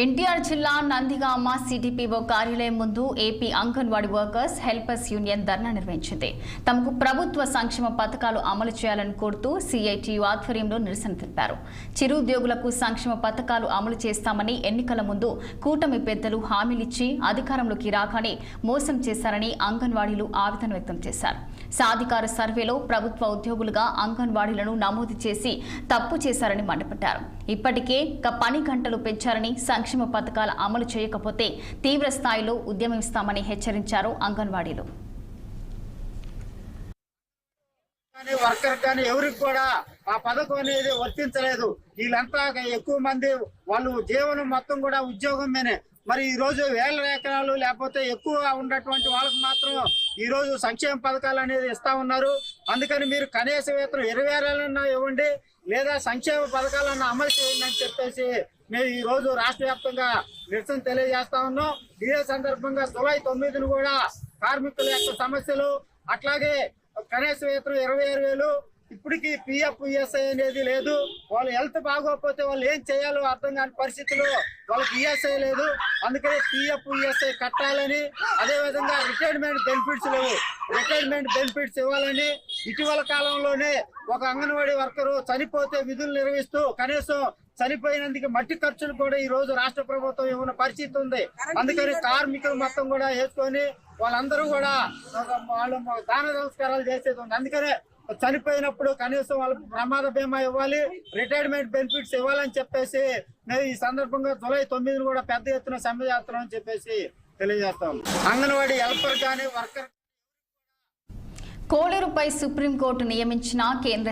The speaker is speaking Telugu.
ఎన్టీఆర్ జిల్లా నందిగామ సిడిపిఓ కార్యాలయం ముందు AP anganwadi workers helpers union dharna నిర్వహించింది. తమకు ప్రభుత్వ సంక్షేమ పథకాలు అమలు చేయాలని కోరుతూ సిఐటియు ఆధ్వర్యంలో నిరసన తెలిపారు. చిరుద్యోగులకు సంక్షేమ పథకాలు అమలు చేస్తామని ఎన్నికల ముందు కూటమి పెద్దలు హామీలిచ్చి అధికారంలోకి రాగానే మోసం చేశారని అంగన్వాడీలు ఆవేదన వ్యక్తం చేశారు. సాధికార సర్వేలో ప్రభుత్వ ఉద్యోగులుగా అంగన్వాడీలను నమోదు చేసి తప్పు చేశారని మండిపడ్డారు. ఇప్పటికే పని గంటలు పెంచారని సంక్షేమ పథకాల అమలు చేయకపోతే తీవ్ర స్థాయిలో ఉద్యమిస్తామని హెచ్చరించారు అంగన్వాడీలు. వర్కర్ కానీ ఎవరికి కూడా ఆ పథకం అనేది వర్తించలేదు. వీళ్ళంతా ఎక్కువ మంది వాళ్ళు జీవనం మొత్తం కూడా ఉద్యోగం మీదే. మరి ఈరోజు వేల ఎకరాలు లేకపోతే ఎక్కువ ఉన్నటువంటి వాళ్ళకి మాత్రం ఈరోజు సంక్షేమ పథకాలు అనేది ఇస్తా ఉన్నారు. అందుకని మీరు కనీస వేతనం ఇరవై వేలన్నా ఇవ్వండి లేదా సంక్షేమ పథకాలన్నా అమలు చేయండి అని చెప్పేసి మేము ఈరోజు రాష్ట్ర వ్యాప్తంగా నిరసన తెలియజేస్తా ఉన్నాం. ఇదే సందర్భంగా జులై తొమ్మిదిని కూడా కార్మికుల యొక్క సమస్యలు అట్లాగే కనీస వేతనం ఇరవై ఆరు వేలు ఇప్పటికి పిఎఫ్ ఈఎస్ఐ అనేది లేదు. వాళ్ళు హెల్త్ బాగోకపోతే వాళ్ళు ఏం చేయాలో అర్థం కాని పరిస్థితిలో వాళ్ళకి ఈఎస్ఐ లేదు. అందుకని పిఎఫ్ ఈఎస్ఐ కట్టాలని అదే విధంగా రిటైర్మెంట్ బెనిఫిట్స్ లేవు. రిటైర్మెంట్ బెనిఫిట్స్ ఇవ్వాలని ఇటీవల కాలంలోనే ఒక అంగన్వాడీ వర్కరు చనిపోతే విధులు నిర్వహిస్తూ కనీసం చనిపోయినందుకు మట్టి ఖర్చులు కూడా ఈ రోజు రాష్ట్ర ప్రభుత్వం ఇవ్వని పరిస్థితి ఉంది. అందుకని కార్మికులు మొత్తం కూడా వేసుకొని వాళ్ళందరూ కూడా వాళ్ళు దాన సంస్కారాలు చేసేది ఉంది. అందుకనే చనిపోయినప్పుడు కనీసం వాళ్ళకి ప్రమాద బీమా ఇవ్వాలి రిటైర్మెంట్ బెనిఫిట్స్ ఇవ్వాలని చెప్పేసి మేము ఈ సందర్భంగా జూలై తొమ్మిదిని కూడా పెద్ద ఎత్తున సమ్మె చేస్తున్నామని చెప్పేసి తెలియజేస్తాం. అంగన్వాడీ హెల్పర్ కానీ వర్కర్ కోడేరుపై సుప్రీంకోర్టు నియమించిన కేంద్ర